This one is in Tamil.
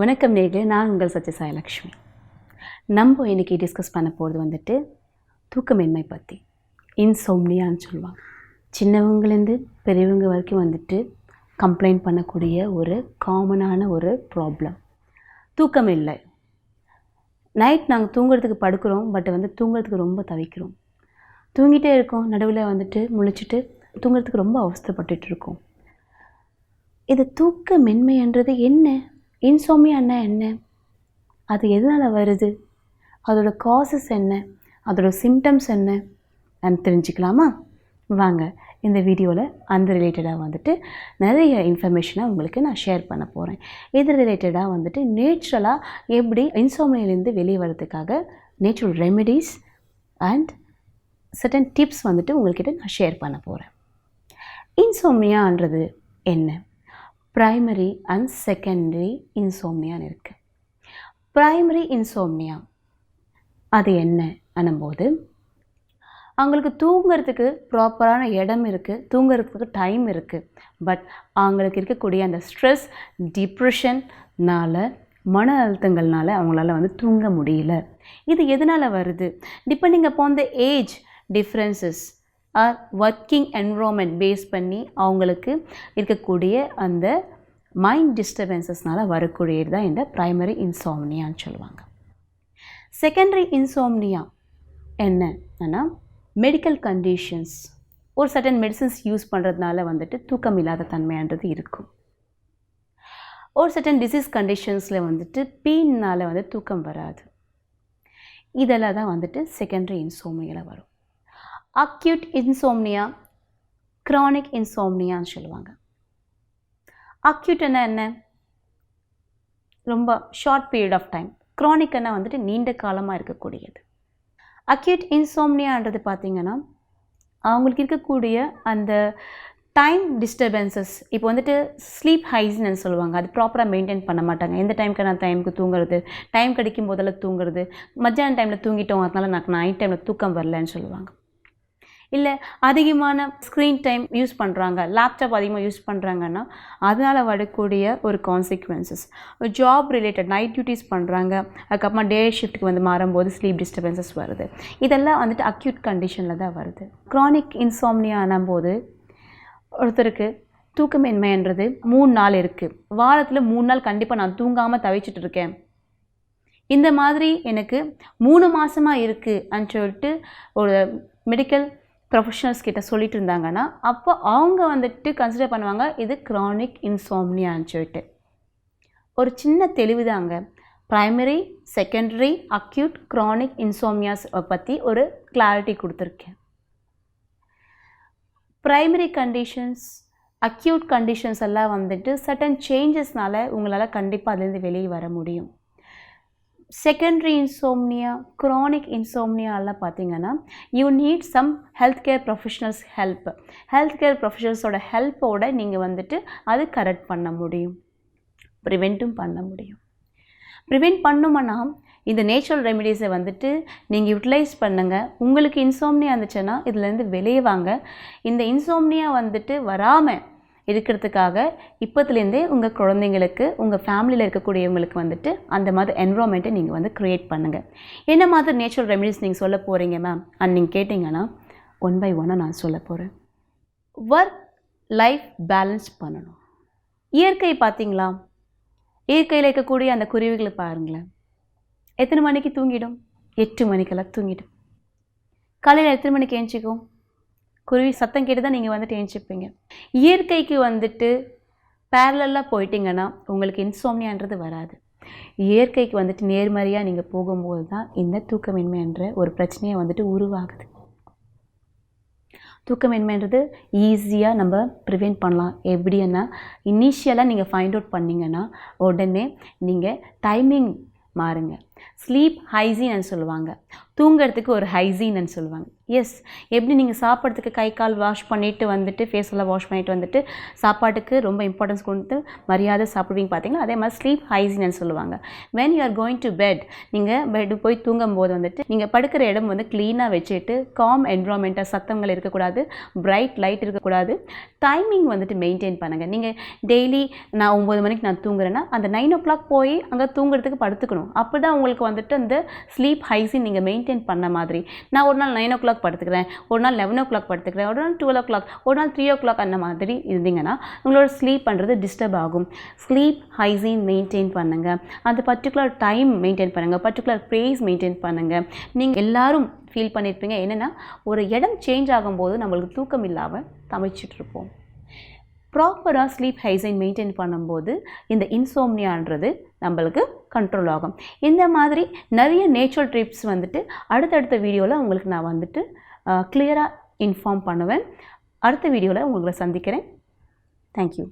வணக்கம் நேர்களே நான் உங்கள் சத்ய சாயலக்ஷ்மி. நம்ம இன்றைக்கி டிஸ்கஸ் பண்ண போகிறது வந்துட்டு தூக்கமின்மை பற்றி இன்சோம்னியான்னு சொல்லுவாங்க. சின்னவங்கலேருந்து பெரியவங்க வரைக்கும் வந்துட்டு கம்ப்ளைண்ட் பண்ணக்கூடிய ஒரு காமனான ஒரு ப்ராப்ளம் தூக்கம் இல்லை நைட் நாங்கள் தூங்குறதுக்கு படுக்கிறோம் பட் வந்து தூங்குறதுக்கு ரொம்ப தவிக்கிறோம். தூங்கிட்டே இருக்கோம் நடுவில் வந்துட்டு முழிச்சிட்டு தூங்குறதுக்கு ரொம்ப அவஸ்தைப்பட்டுட்டு இருக்கோம். இது தூக்க மென்மைன்றது என்ன? இன்சோமியான்னா என்ன அது எதனால் வருது? அதோட காசஸ் என்ன? அதோட சிம்டம்ஸ் என்ன? நான் தெரிஞ்சுக்கலாமா? வாங்க இந்த வீடியோவில் அந்த ரிலேட்டடாக வந்துட்டு நிறைய இன்ஃபர்மேஷனை உங்களுக்கு நான் ஷேர் பண்ண போகிறேன் இது ரிலேட்டடாக வந்துட்டு நேச்சுரலாக எப்படி இன்சோமியிலேருந்து வெளியே வர்றதுக்காக natural remedies and certain tips வந்துட்டு உங்கள்கிட்ட நான் ஷேர் பண்ண போகிறேன் இன்சோமியான்றது என்ன? ப்ரைமரி அண்ட் செகண்டரி இன்சோம்னியான்னு இருக்குது ப்ரைமரி இன்சோம்னியா அது என்ன அனும்போது அவங்களுக்கு தூங்குறதுக்கு ப்ராப்பரான இடம் இருக்குது தூங்குறதுக்கு டைம் இருக்குது பட் அவங்களுக்கு இருக்கக்கூடிய அந்த ஸ்ட்ரெஸ் டிப்ரெஷன்னால் மன அழுத்தங்கள்னால அவங்களால வந்து தூங்க முடியல. இது எதனால் வருது? Depending upon the age differences or working environment base பண்ணி அவங்களுக்கு இருக்கக்கூடிய அந்த மைண்ட் டிஸ்டர்பன்சஸ்னால் வரக்கூடியது தான் இந்த ப்ரைமரி இன்சோம்னியான்னு சொல்லுவாங்க. செகண்டரி இன்சோம்னியா என்னன்னா மெடிக்கல் கண்டிஷன்ஸ் ஒரு சர்டன் மெடிசன்ஸ் யூஸ் பண்ணுறதுனால வந்துட்டு தூக்கம் இல்லாத தன்மையான்றது இருக்கும். ஒரு சர்டன் டிசீஸ் கண்டிஷன்ஸில் வந்துட்டு பெயின்னால் வந்து தூக்கம் வராது. இதெல்லாம் தான் வந்துட்டு செகண்டரி இன்சோமியில் வரும். அக்யூட் இன்சோம்னியா க்ரானிக் இன்சோம்னியான்னு சொல்லுவாங்க. அக்யூட்னா என்ன? ரொம்ப ஷார்ட் பீரியட் ஆஃப் டைம் க்ரானிக்னா வந்துட்டு நீண்ட காலமாக இருக்கக்கூடியது. அக்யூட் இன்சோம்னியான்றது பார்த்திங்கன்னா அவங்களுக்கு இருக்கக்கூடிய அந்த டைம் டிஸ்டர்பன்சஸ் இப்போ வந்துட்டு ஸ்லீப் ஹைஜின்னு சொல்லுவாங்க. அது ப்ராப்பராக மெயின்டைன் பண்ண மாட்டாங்க. எந்த டைமுக்கு நான் டைமுக்கு தூங்குறது? டைம் கிடைக்கும் போதெல்லாம் தூங்குறது. மத்தியான டைமில் தூங்கிட்டோம். அதனால நான் நைட் டைமில் தூக்கம் வரலன்னு சொல்லுவாங்க. இல்லை அதிகமான ஸ்க்ரீன் டைம் யூஸ் பண்ணுறாங்க லேப்டாப் அதிகமாக யூஸ் பண்ணுறாங்கன்னா அதனால் வரக்கூடிய ஒரு consequences job related night duties பண்ணுறாங்க அதுக்கப்புறமா டே ஷிஃப்ட்டுக்கு வந்து மாறும்போது ஸ்லீப் டிஸ்டர்பன்சஸ் வருது. இதெல்லாம் வந்துட்டு அக்யூட் கண்டிஷனில் தான் வருது. க்ரானிக் இன்சாம்னியா போது ஒருத்தருக்கு தூக்கமின்மைன்றது மூணு நாள் இருக்குது வாரத்தில் மூணு நாள் கண்டிப்பாக நான் தூங்காமல் தவிச்சிட்டு இருக்கேன். இந்த மாதிரி எனக்கு மூணு மாதமாக இருக்குது அப்படின்னு சொல்லிட்டு ஒரு மெடிக்கல் ப்ரொஃபஷனல்ஸ் கிட்ட சொல்லிட்டு இருந்தாங்கன்னா அப்போ அவங்க வந்துட்டு கன்சிடர் பண்ணுவாங்க இது க்ரானிக் இன்சோம்னியான்னு சொல்லிட்டு. ஒரு சின்ன தெளிவு தாங்க primary secondary acute chronic insomnias பற்றி ஒரு கிளாரிட்டி கொடுத்துருக்கேன். ப்ரைமரி கண்டிஷன்ஸ் அக்யூட் கண்டிஷன்ஸ் எல்லாம் வந்துட்டு சட்டன் சேஞ்சஸ்னால உங்களால் கண்டிப்பாக அதுலேருந்து வெளியே வர முடியும். செகண்ட்ரி இன்சோம்னியா க்ரானிக் இன்சோம்னியாலாம் பார்த்தீங்கன்னா you need some health care professionals help health care ப்ரொஃபஷனல்ஸோட ஹெல்ப்போட நீங்கள் வந்துட்டு அது கரெக்ட் பண்ண முடியும். ப்ரிவெண்ட்டும் பண்ண முடியும். ப்ரிவெண்ட் பண்ணுமன்னா இந்த நேச்சுரல் ரெமிடிஸை வந்துட்டு நீங்கள் யூட்டிலைஸ் பண்ணுங்கள் உங்களுக்கு இன்சோம்னியா இருந்துச்சுன்னா இதுலேருந்து வெளியே வாங்க. இந்த இன்சோம்னியா வந்துட்டு வராமல் இருக்கிறதுக்காக இப்போத்துலேருந்தே உங்கள் குழந்தைங்களுக்கு உங்கள் ஃபேமிலியில் இருக்கக்கூடியவங்களுக்கு வந்துட்டு அந்த மாதிரி என்வரான்மெண்ட்டை நீங்கள் வந்து க்ரியேட் பண்ணுங்கள் என்ன மாதிரி நேச்சுரல் ரெமிடிஸ் நீங்கள் சொல்ல போகிறீங்க மேம் அண்ட் நீங்கள் கேட்டிங்கன்னா ஒன் பை ஒன்னாக நான் சொல்ல போகிறேன் ஒர்க் லைஃப் பேலன்ஸ் பண்ணணும். இயற்கை பார்த்தீங்களா? இயற்கையில் இருக்கக்கூடிய அந்த குருவிகளை பாருங்களேன். எத்தனை மணிக்கு தூங்கிடும்? எட்டு மணிக்கெல்லாம் தூங்கிடும். காலையில் எத்தனை மணிக்கு ஏஞ்சிக்கும் குருவி சத்தம் கேட்டு தான் நீங்கள் வந்துட்டு எழுந்திருப்பீங்க இயற்கைக்கு வந்துட்டு பேரலாக போயிட்டீங்கன்னா உங்களுக்கு இன்சோம்னியான்றது வராது. இயற்கைக்கு வந்துட்டு நேர்மறையாக நீங்கள் போகும்போது தான் இந்த தூக்கமின்மைன்ற ஒரு பிரச்சனையை வந்துட்டு உருவாகுது. தூக்கமின்மைன்றது ஈஸியாக நம்ம ப்ரிவெண்ட் பண்ணலாம். எப்படின்னா இனிஷியலாக நீங்கள் ஃபைண்ட் அவுட் பண்ணிங்கன்னா உடனே நீங்கள் டைமிங் மாறுங்க. ஸ்லீப் ஹைஜீன்னு சொல்லுவாங்க. தூங்குறதுக்கு ஒரு ஹைஜீன்னு சொல்லுவாங்க. எஸ் எப்படி நீங்கள் சாப்பிட்றதுக்கு கை கால் வாஷ் பண்ணிவிட்டு வந்துட்டு ஃபேஸ் எல்லாம் வாஷ் பண்ணிட்டு வந்துட்டு சாப்பாட்டுக்கு ரொம்ப இம்பார்ட்டன்ஸ் கொடுத்து மரியாதை சாப்பிடுவீங்க பார்த்தீங்களா? அதே மாதிரி ஸ்லீப் ஹைஜீன்னு சொல்லுவாங்க. When you are going to bed நீங்கள் பெட் போய் தூங்கும்போது வந்துட்டு நீங்கள் படுக்கிற இடம் வந்து க்ளீனாக வச்சுட்டு காம் என்வரான்மெண்ட்டாக சத்தங்கள் இருக்கக்கூடாது பிரைட் லைட் இருக்கக்கூடாது. டைமிங் வந்துட்டு மெயின்டைன் பண்ணுங்கள் நீங்கள் டெய்லி நான் ஒம்பது மணிக்கு நான் தூங்குறேன்னா அந்த நைன் ஓ கிளாக் போய் அங்கே தூங்குறதுக்கு படுத்துக்கணும். அப்போ தான் உங்களுக்கு வந்துட்டு இந்த ஸ்லீப் ஹைஜீன் நீங்கள் மெயின்டைன் பண்ண மாதிரி. நான் ஒரு நாள் நைன் ஓ கிளாக் படுத்துக்கிறேன் ஒரு நாள் லெவன் ஓ கிளாக் படுத்துக்கிறேன் ஒரு நாள் டுவெல் ஓ கிளாக் ஒரு நாள் த்ரீ ஓ கிளாக் அந்த மாதிரி இருந்தீங்கன்னா உங்களோட ஸ்லீப் பண்ணுறது டிஸ்டர்ப் ஆகும். ஸ்லீப் ஹைஜீன் மெயின்டைன் பண்ணுங்கள் அந்த பர்டிகுலர் டைம் மெயின்டைன் பண்ணுங்கள் பர்டிகுலர் ப்ரேஸ் மெயின்டைன் பண்ணுங்கள் நீங்கள் எல்லாரும் ஃபீல் பண்ணியிருப்பீங்க என்னென்னா ஒரு இடம் சேஞ்ச் ஆகும்போது நம்மளுக்கு தூக்கம் இல்லாமல் தமைச்சிட்ருப்போம் ப்ராப்பராக ஸ்லீப் ஹைஜைன் மெயின்டைன் பண்ணும்போது இந்த இன்சோம்னியான்றது நம்மளுக்கு கண்ட்ரோல் ஆகும். இந்த மாதிரி நிறைய நேச்சுரல் ட்ரிப்ஸ் வந்துட்டு அடுத்தடுத்த வீடியோவில் உங்களுக்கு நான் வந்துட்டு கிளியராக இன்ஃபார்ம் பண்ணுவேன். அடுத்த வீடியோவில் உங்களை சந்திக்கிறேன். தேங்க்யூ